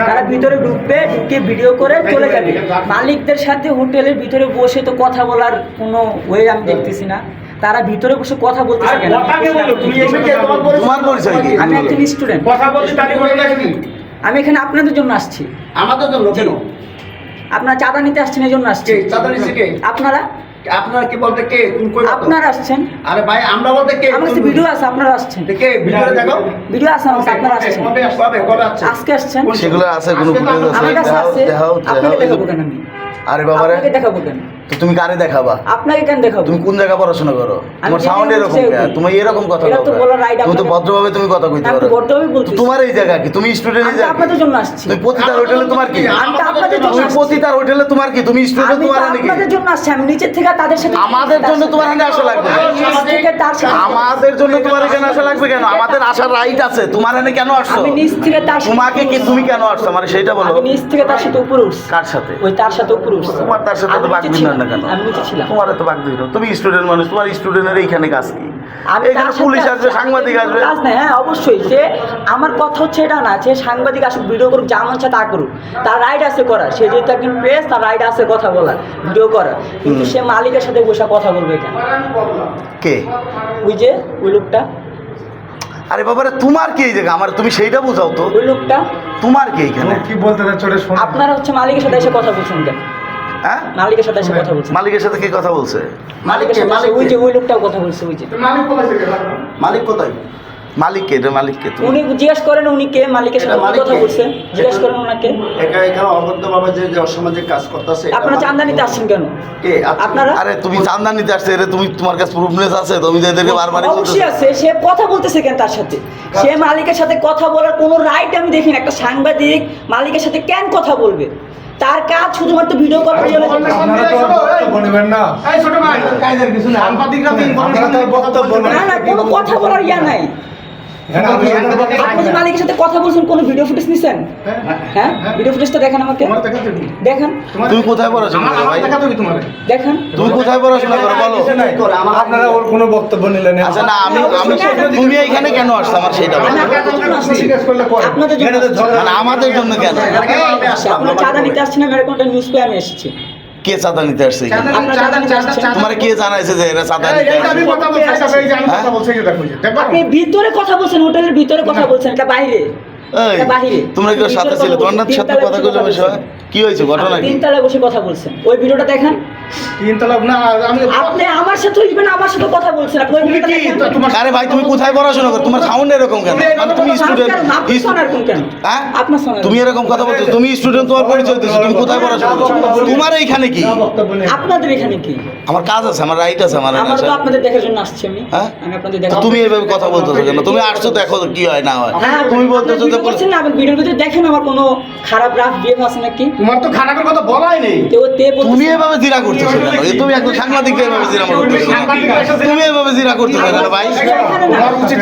তারা ভিতরে ঢুকবে ঢুকে ভিডিও করে চলে যাবে। মালিকদের সাথে হোটেলের ভিতরে বসে তো কথা বলার কোনো ওয়ে আমি দেখতেছি না। তারা ভিতরে বসে কথা বলতে কেন? কথাকে বলো, তুমি এসে কে তোমার তোমার পরিচয় কি? আমি একজন স্টুডেন্ট আমি এখানে আপনাদের জন্য আসছি। আমাদের জন্য কেন? আপনারা চাঁদা নিতে আসছেন এই জন্য আসছি। আপনারা? আপনার কি বলতে কে? কোন আপনারা আসছেন? আরে ভাই আমরা বলতে কে? আমার কাছে ভিডিও আছে আপনারা আসছেন। কে? ভিডিও দেখো ভিডিও আছে আমার কাছে আপনারা আসছেন। কবে আসবে কবে কবে আসছে আজকে আসছেন। সেগুলো আছে কোনো ভিডিও আছে। আমার কাছে দেখাও আছে। দেখাও আপনাকে দেখাও। দেখাবো কেন আমি? আরে বাবারে। আপনাকে দেখাবো কেন? তো তুমি কারে দেখাবা? আপনাকে কেন দেখাবো? তুমি কোন জায়গায় পড়াশোনা করো? তোমার সাউন্ড এরকম। তুমি এরকম কথা বলো তুমি তো ভদ্রভাবে তুমি কথা কইতে পারো। তোমার এই জায়গা কি? তুমি স্টুডেন্ট এই জায়গা আপনাদের জন্য আসছি। তুমি পতিতার হোটেলে তোমার কি? আমি তো আপনাদের জন্য তুমি হোটেলে তোমার কি? তুমি স্টুডেন্ট তোমার নাকি? আপনাদের জন্য আসছি। আমি নিচের থেকে তাদের সাথে আমাদের জন্য তোমার এখানে আসা লাগবে নিচ আমাদের জন্য তোমার এখানে আসা লাগবে কেন? আমাদের আসার রাইট আছে। তোমার এখানে কেন আসছো? আমি নিচ থেকে তার তোমাকে কি তুমি কেন আসছো? মানে সেটা বলো। আমি নিচ থেকে তার সাথে উপরে উঠছি। কার সাথে? ওই তার সাথে উপরে তোমার তার সাথে তো বাক নিচে না কেন? আমি নিচে ছিলাম। তোমার তো বাক দিন তুমি স্টুডেন্ট মানুষ তোমার স্টুডেন্টের এইখানে কাজ কি? এখানে পুলিশ আসবে সাংবাদিক আসবে। কাজ নাই। হ্যাঁ অবশ্যই সে আমার কথা হচ্ছে এটা না যে সাংবাদিক আসুক ভিডিও করুক যা মন তা করুক। তার রাইট আছে করার। সে যেহেতু একজন প্রেস তার রাইট আছে কথা বলার ভিডিও করার। কিন্তু সে মালিকের সাথে বসে কথা বলবে কেন? কে? ওই যে ওই লোকটা। আরে বাবারে তোমার কি এই জায়গা? আমার তুমি সেইটা বোঝাও তো। ওই লোকটা? তোমার কি এখানে? কি বলতে চাচ্ছ রে শোনো। আপনারা হচ্ছে মালিকের সাথে এসে কথা বলছেন কেন? হ্যাঁ? মালিকের সাথে এসে কথা বলছে মালিকের সাথে কে কথা বলছে? মালিকের সাথে ওই যে ওই লোকটাও কথা বলছে ওই যে। মালিক কোথায়? মালিক কোথায়? মালিক কে রে মালিক কে তুমি। উনি জিজ্ঞেস করেন উনি কে মালিকের সাথে কথা বলছে। জিজ্ঞেস করেন ওনাকে। একা এখানে যে যে অসামাজিক কাজ করতেছে আপনারা চান্দা নিতে আসছেন কেন? কে? আপনারা? আরে তুমি নিতে আসছে রে তুমি তোমার কাছে প্রুফনেস আছে তুমি এদেরকে অবশ্যই আছে সে কথা বলতেছে কেন তার সাথে? সে মালিকের সাথে কথা বলার কোনো রাইট আমি দেখিনি একটা সাংবাদিক মালিকের সাথে কেন কথা বলবে? তার কাজ শুধুমাত্র ভিডিও বক্তব্য নেবেন না। এই ছোট ভাই কাজের কিছু না সাংবাদিকরা তো আপনারা তো বক্তব্য ইনফরমেশন না না কোনো কথা বলার ইয়া নাই। আপনি সাংবাদিক- আপনি মালিকের সাথে কথা বলছেন কোনো ভিডিও ফুটেজ নিছেন? হ্যাঁ ভিডিও ফুটেজটা দেখেন আমাকে। দেখেন। তুমি কোথায় পড়াশোনা করো ভাই? দেখেন। তুমি কোথায় পড়াশোনা করো বলো। আপনারা ওর কোনো বক্তব্য নিলেন না। আচ্ছা না আমি আমি তুমি এইখানে কেন আসছো? আমার বলো। আপনাদের জন্য এখানে। মানে আমাদের জন্য কেন? আপনারা চাঁদা নিতে আসছেন আমি এরকম একটা নিউজ পেয়ে আমি এসেছি। কে চাঁদা নিতে আসছে তোমার কে জানাইছে যে এরা চাঁদা নিতে আপনি ভিতরে কথা বলছেন হোটেলের ভিতরে কথা বলছেন এটা বাইরে। বাহিরে তোমরা কেউ সাথে ছিলে? তোমার সাথে কথা কইলে বিষয়? কি হয়েছে? ঘটনা তিনতলায় বসে কথা বলছেন। ওই ভিডিওটা দেখেন। তিন না আমি আপনি আমার সাথে আমার সাথে কথা বলছেন আপনি তুমি কি তোমার আরে ভাই তুমি কোথায় পড়াশোনা করো? তোমার সাউন্ড এরকম কেন? মানে তুমি স্টুডেন্ট হ্যাঁ? এরকম কথা বলছো তুমি স্টুডেন্ট তোমার পরিচয় দিচ্ছ তুমি কোথায় পড়াশোনা করছ? তোমার এইখানে কি? আপনাদের এখানে কি? আমার কাজ আছে আমার রাইট আছে আমার আমরা তো এখানে আপনাদের দেখার জন্য আসছি আমি। হ্যাঁ? আমি আপনাদের দেখা তুমি এইভাবে কথা বলতেছো কেন? তুমি আসছো দেখো কি হয় না হয়? হ্যাঁ তুমি বলতেছো যে বলছেন না আপনি ভিডিওর ভিতরে দেখেন আমার কোনো খারাপ রাফ বিহেভ আছে নাকি? তোমার তো খারাপের কথা বলাই নেই। তো তে তুমি এভাবে জিরা করতেছো এই তুমি একজন সাংবাদিক এভাবে জিরা? তুমি এভাবে জিরা করতেছো কেন ভাই? উচিত